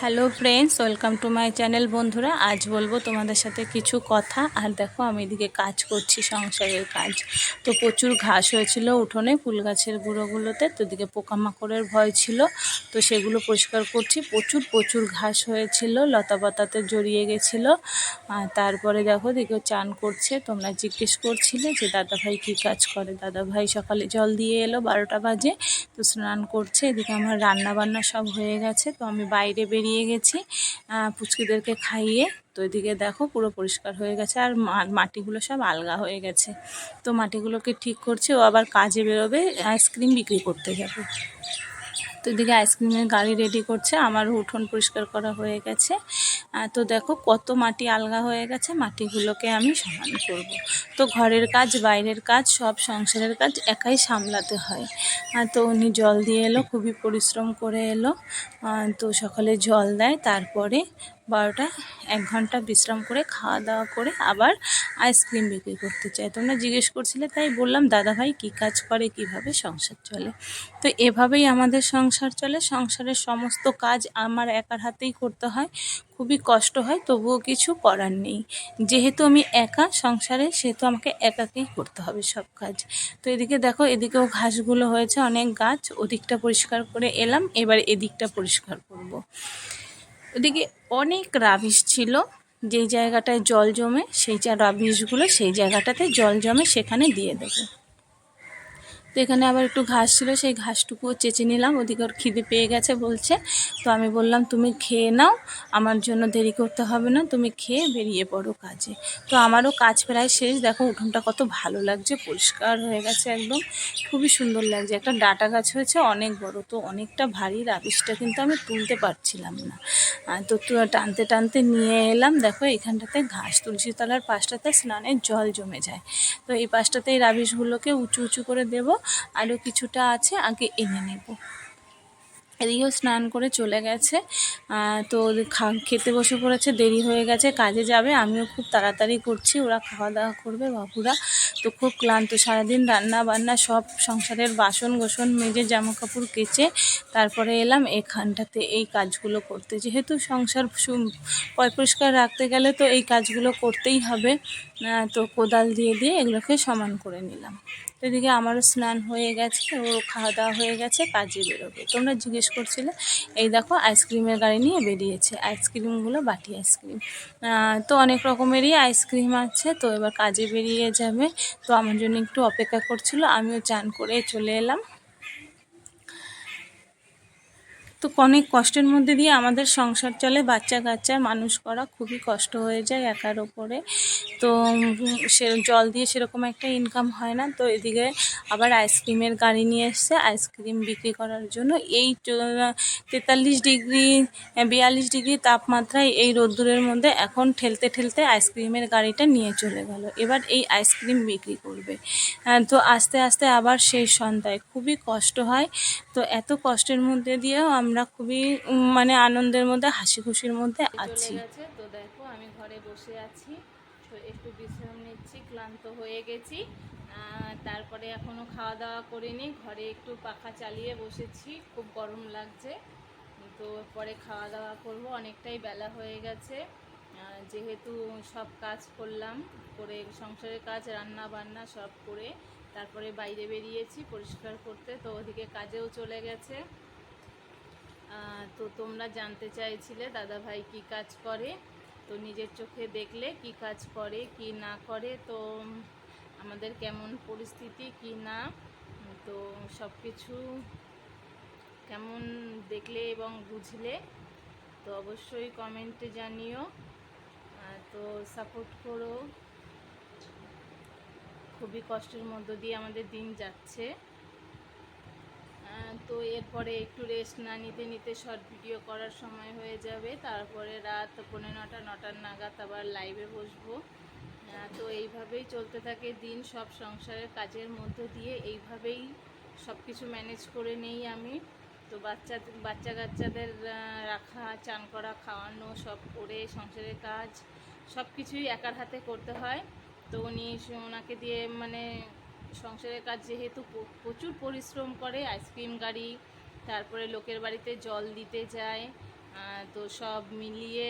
Hello friends, welcome to my channel বন্ধুরা। আজ বলব তোমাদের সাথে কিছু কথা। আর দেখো, আমি এদিকে কাজ করছি, সংসারের কাজ। তো প্রচুর ঘাস হয়েছিল উঠোনে, ফুল গাছের গুঁড়োগুলোতে। তো এদিকে পোকামাকড়ের ভয় ছিল, তো সেগুলো পরিষ্কার করছি। প্রচুর প্রচুর ঘাস হয়েছিল লতা পাতাতে জড়িয়ে গেছিল। তারপরে দেখো দিকে চান করছে। তোমরা জিজ্ঞেস করছিলে যে, দাদাভাই কী কাজ করে? দাদাভাই সকালে জল দিয়ে এলো বারোটা বাজে, তো স্নান করছে। এদিকে আমার রান্না বান্না সব হয়ে গেছে। তো আমি বাইরে বেরিয়ে গেছি আহ, পুচকিদেরকে খাইয়ে। তো এদিকে দেখো পুরো পরিষ্কার হয়ে গেছে আর মাটিগুলো সব আলগা হয়ে গেছে। তো মাটিগুলোকে ঠিক করছে ও আবার কাজে বেরোবে আইসক্রিম বিক্রি করতে যাবে। তো এদিকে আইসক্রিমের গাড়ি রেডি করছে, আমার উঠোন পরিষ্কার করা হয়ে গেছে। তো দেখো কত মাটি আলগা হয়ে গেছে, মাটিগুলোকে আমি সমান করব। তো ঘরের কাজ, বাইরের কাজ, সব সংসারের কাজ একাই সামলাতে হয়। তো উনি জল দিয়ে এলো, খুবই পরিশ্রম করে এলো। তো সকালে জল দেয়, তারপরে বারোটা, এক ঘণ্টা বিশ্রাম করে খাওয়া দাওয়া করে আবার আইসক্রিম বিক্রি করতে চাই তোমরা জিজ্ঞেস করছিলে, তাই বললাম, দাদাভাই, কী কাজ করে, কীভাবে সংসার চলে? তো এভাবেই আমাদের সংসার চলে। সংসারের সমস্ত কাজ আমার একার হাতেই করতে হয়। খুবই কষ্ট হয়, তবুও কিছু করার নেই। যেহেতু আমি একা সংসারে, সেহেতু আমাকে একাকেই করতে হবে সব কাজ। তো এদিকে দেখো, এদিকেও ঘাসগুলো হয়েছে, অনেক গাছ। ওদিকটা পরিষ্কার করে এলাম, এবার এদিকটা পরিষ্কার করব। ওদিকে অনেক রাবিশ ছিল। যেই জায়গাটায় জল জমে, সেই যা রাবিশগুলো সেই জায়গাটাতে জল জমে সেখানে দিয়ে দেবো। তো এখানে আবার একটু ঘাস ছিল, সেই ঘাসটুকুও চেঁচে নিলাম। ওদিকে ওর খিদে পেয়ে গেছে বলছে। তো আমি বললাম, তুমি খেয়ে নাও, আমার জন্য দেরি করতে হবে না, তুমি খেয়ে বেরিয়ে পড়ো কাজে। তো আমারও কাজ প্রায় শেষ। দেখো, উঠোনটা কত ভালো লাগছে, পরিষ্কার হয়ে গেছে একদম। খুবই সুন্দর লাগছে। একটা ডাটা গাছ হয়েছে, অনেক বড়, তো অনেকটা ভারী। রাবিশটা কিন্তু আমি তুলতে পারছিলাম না। তো, টানতে টানতে নিয়ে এলাম। দেখো, এখানটাতে ঘাস তুলসী তলার পাশটাতে স্নানের জল জমে যায়। তো এই পাশটাতে এই রাবিশগুলোকে উঁচু উঁচু করে দেব। আরও কিছুটা আছে, আগে এনে নেব। এদিকেও স্নান করে চলে গেছে। তো খা- খেতে বসে পড়েছে, দেরি হয়ে গেছে, কাজে যাবে। আমিও খুব তাড়াতাড়ি করছি, ওরা খাওয়া দাওয়া করবে, বাবুরা তো খুব ক্লান্ত। সারাদিন রান্না বান্না সব সংসারের বাসন গোসন মেজে জামা কাপড় কেচে তারপরে এলাম। এখানটাতে এই কাজগুলো করতে। যেহেতু সংসার পরিষ্কার রাখতে গেলে তো এই কাজগুলো করতেই হবে। তো কোদাল দিয়ে দিয়ে এগুলোকে সমান করে নিলাম। তো এদিকে আমারও স্নান হয়ে গেছে, ও খাওয়া দাওয়া হয়ে গেছে, কাজে বেরোবে। তোমরা জিজ্ঞেস করছিলে, এই দেখো আইসক্রিমের গাড়ি নিয়ে বেরিয়েছে, আইসক্রিমগুলো বাটি আইসক্রিম। তো অনেক রকমেরই আইসক্রিম আছে, তো এবার কাজে বেরিয়ে যাবে। তো আমার জন্য একটু অপেক্ষা করছিল, আমিও চান করে চলে এলাম। তো অনেক কষ্টের মধ্যে দিয়ে আমাদের সংসার চলে, বাচ্চা কাচ্চা, মানুষ করা খুবই কষ্ট হয়ে যায় একার ওপরে। তো সে জল দিয়ে সেরকম একটা ইনকাম হয় না। তো এদিকে আবার আইসক্রিমের গাড়ি নিয়ে এসছে। আইসক্রিম বিক্রি করার জন্য এই তেতাল্লিশ ডিগ্রি, বিয়াল্লিশ ডিগ্রি তাপমাত্রায় এই রোদ্দুরের মধ্যে এখন ঠেলতে ঠেলতে আইসক্রিমের গাড়িটা নিয়ে চলে গেল। এবার এই আইসক্রিম বিক্রি করবে। তো আস্তে আস্তে আবার সেই সন্ধ্যায় খুবই কষ্ট হয়। তো এত কষ্টের মধ্যে দিয়েও আমরা খুবই মানে আনন্দের মধ্যে হাসি খুশির মধ্যে আছি। গেছে তো দেখো আমি ঘরে বসে আছি। একটু বিশ্রাম নিচ্ছি ক্লান্ত হয়ে গেছি। তারপরে এখনও খাওয়া দাওয়া করিনি ঘরে একটু পাখা চালিয়ে বসেছি খুব গরম লাগছে। তো পরে খাওয়া দাওয়া করব অনেকটাই বেলা হয়ে গেছে। যেহেতু সব কাজ করলাম করে সংসারের কাজ রান্না বান্না সব করে তারপরে বাইরে বেরিয়েছি পরিষ্কার করতে তো ওদিকে কাজেও চলে গেছে। তো তোমরা জানতে চাইছিলে দাদা ভাই কি কাজ করে। তো নিজের চোখে দেখলে কি কাজ করে, কি না করে। তো আমাদের কেমন পরিস্থিতি, কি না, তো সব কিছু কেমন দেখলে এবং বুঝলে, তো অবশ্যই কমেন্টে জানিও। তো সাপোর্ট করো। খুবই কষ্টের মধ্য দিয়ে আমাদের দিন যাচ্ছে। তো এরপরে একটু রেস্ট না নিতে নিতে শর্ট ভিডিও করার সময় হয়ে যাবে। তারপরে রাত পৌনে নটা, নটার নাগাদ আবার লাইভে বসবো। তো এইভাবেই চলতে থাকে দিন। সব সংসারের কাজের মধ্য দিয়ে এইভাবেই সব কিছু ম্যানেজ করে নেই আমি। তো বাচ্চা বাচ্চা কাচ্চাদের রাখা, চান করা, খাওয়ানো, সব করে সংসারের কাজ সব কিছুই একার হাতে করতে হয়। তো উনি ওনাকে দিয়ে মানে সংসারের কাজ যেহেতু প্রচুর পরিশ্রম করে, আইসক্রিম গাড়ি, তারপরে লোকের বাড়িতে জল দিতে যায় তো সব মিলিয়ে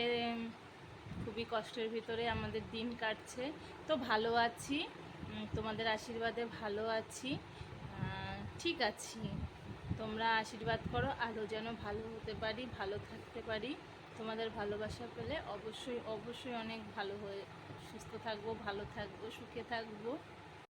খুবই কষ্টের ভিতরে আমাদের দিন কাটছে। তো ভালো আছি তোমাদের আশীর্বাদে ভালো আছি ঠিক আছি। তোমরা আশীর্বাদ করো, আরও যেন ভালো হতে পারি, ভালো থাকতে পারি। তোমাদের ভালোবাসা পেলে অবশ্যই অবশ্যই অনেক ভালো হয়ে, সুস্থ থাকব, ভালো থাকব, সুখে থাকব।